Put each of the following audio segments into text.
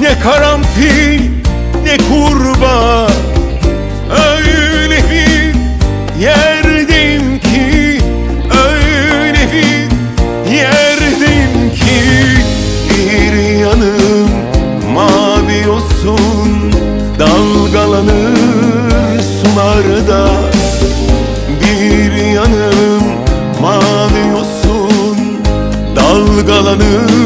Ne karanfil ne kurbağa. Öyle bir yerdeyim ki Öyle bir yerdeyim ki. Bir yanım mavi yosun Dalgalanır sularda. Bir yanım mavi yosun Dalgalanır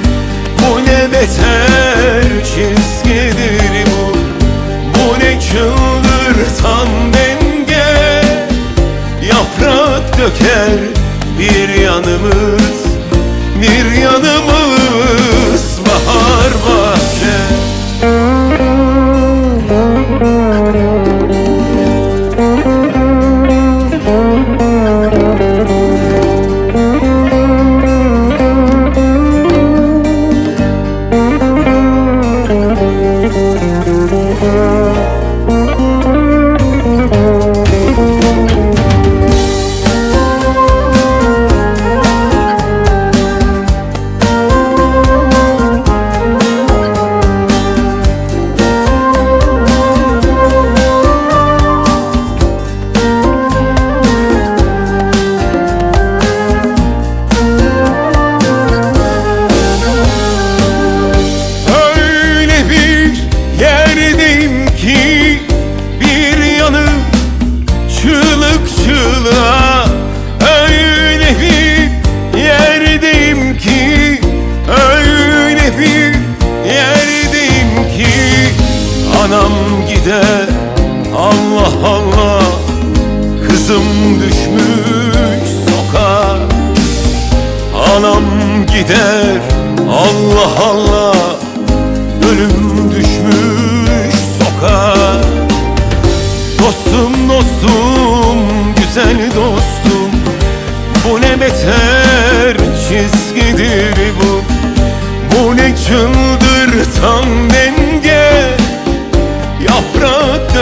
beter çizgidir bu. Bu ne çıldırtan through the. Anam gider Allah Allah. Kızım düşmüş sokağa. Anam gider Allah Allah. Ölüm düşmüş sokağa. Dostum dostum güzel dostum. Bu ne beter çizgidir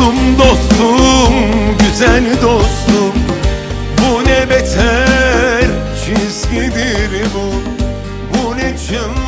Dostum dostum güzel dostum. Bu ne beter çizgidir bu Bu ne çıldırtan